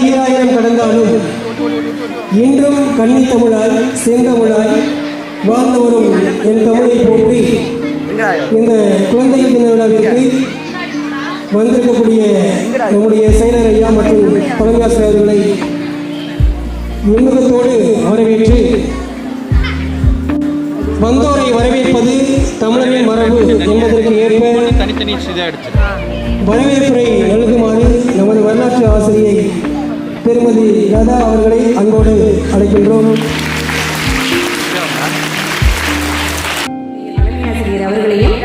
ஈராயிரம் கடந்தாலும் இன்றும் கன்னி தமிழாய் செந்தமிழாய் வாழ்ந்து வரும் என் தமிழை போற்றி இந்த குழந்தை தின விழாவிற்கு வந்திருக்கக்கூடிய நம்முடைய செயலர் ஐயா மற்றும் தலைமையாசிரியர்களை விண்ணகத்தோடு வரவேற்று வந்தோரை வரவேற்பது தமிழரின் மரபு என்பதற்கு ஏற்ப வரவேற்புரை திருமதி லதா அவர்களை அன்போடு அழைக்கின்றோம். அவர்களையும்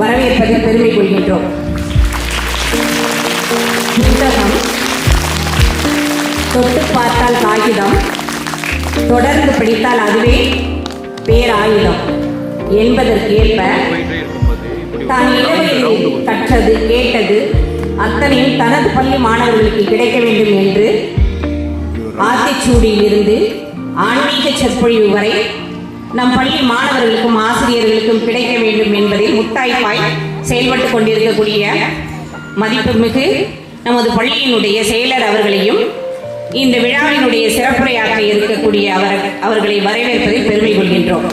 வரவேற்பதில் பெருமை கொள்கின்றோம். புத்தகம் தொட்டு பார்த்தால் காகிதம் தொடர்ந்து படித்தால் அதுவே பேராயுதம் என்பதற்கேற்ப தான் இளவயதில் கற்றது கேட்டது அத்தனையும் தனது பள்ளி மாணவர்களுக்கு கிடைக்க வேண்டும் என்று ஆத்திச்சூடியில் இருந்து ஆன்மீக சொற்பொழிவு வரை நம் பள்ளி மாணவர்களுக்கும் ஆசிரியர்களுக்கும் கிடைக்க வேண்டும் என்பதில் முத்தாய்ப்பாய் செயல்பட்டு கொண்டிருக்கக்கூடிய மதிப்புமிகு நமது பள்ளியினுடைய செயலர் அவர்களையும் இந்த விழாவினுடைய சிறப்புரையாக இருக்கக்கூடிய அவர் அவர்களை வரவேற்பதில் பெருமை கொள்கின்றோம்.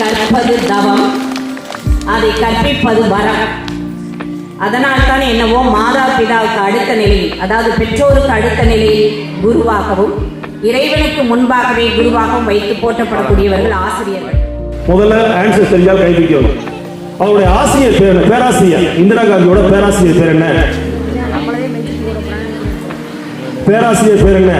கற்பது தவம். அதை கற்பிப்பது வரம். அதனால் தான் என்னவோ மாதா பிதாவுக்கு அடுத்த நிலையில் அதாவது பெற்றோருக்கு அடுத்த நிலையில் குருவாகவும் இறைவனுக்கு முன்பாகவே குருவாகவும் வைத்து போற்றப்படக்கூடியவர்கள் ஆசிரியர்கள். முதல்ல ஆன்சர் தெரிஞ்சால் கை வைக்கணும் அவருடைய ஆசிரியர் பேர் என்ன? பேராசிரியர். இந்திரா காந்தியோட பேராசிரியர் பேர் என்ன? பேராசிரியர் பேர் என்ன?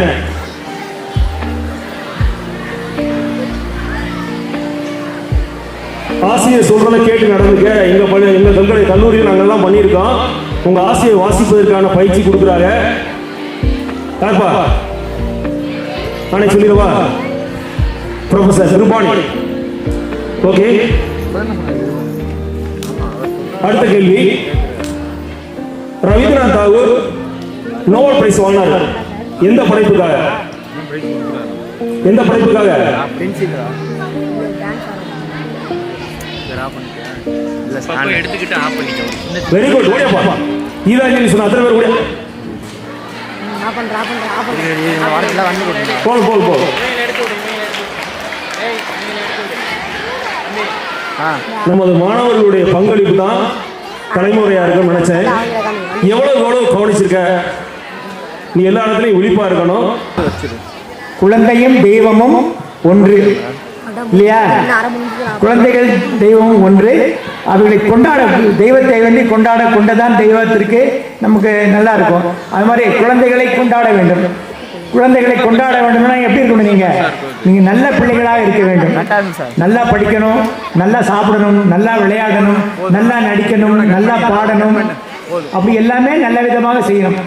ஆசிரியர் சொல்றதை கேட்டு நடந்துக்க. எங்க பள்ளி எங்க கல்கலை கல்லூரியில் நாங்கள்லாம் பண்ணியிருக்கோம். உங்க ஆசையை வாசிப்பதற்கான பயிற்சி கொடுக்குறாங்க. யார்ப்பா? நானே சொல்லிடுவா? ப்ரொஃபசர் திருபாணி ஓகே அடுத்த கேள்வி. ரவீந்திரநாத் தாகூர் நோபல் பிரைஸ் வாங்கினார். எந்த படைப்புக்காக? எந்த படைப்புக்காக? எடுத்துக்கிட்டு ஆஃப் வெரி குட் ஓடியாப்பா ஈராஜி சொன்ன அத்தனை பேர் கூட போல் போல் போல் நமது மாணவர்களுடைய பங்களிப்பு தான் தலைமுறையா இருக்கும்னு நினைச்சேன். எவ்வளவு எவ்வளவு கவனிச்சிருக்க? நீ எல்லா இடத்துலயும் விழிப்பா இருக்கணும். குழந்தையும் தெய்வமும் ஒன்று. இல்லையா? குழந்தைகள் தெய்வம் ஒன்று. அவர்களை கொண்டாட தெய்வத்தை வேண்டி கொண்டாட கொண்டதான் தெய்வத்திற்கு நமக்கு நல்லா இருக்கும். அது மாதிரி குழந்தைகளை கொண்டாட வேண்டும். குழந்தைகளை கொண்டாட வேண்டும்னா எப்படி இருக்கணும் நீங்க? நீங்க நல்ல பிள்ளைகளாக இருக்க வேண்டும். நல்லா படிக்கணும் நல்லா சாப்பிடணும் நல்லா விளையாடணும் நல்லா நடிக்கணும் நல்லா பாடணும். அப்படி எல்லாமே நல்ல விதமாக செய்யணும்.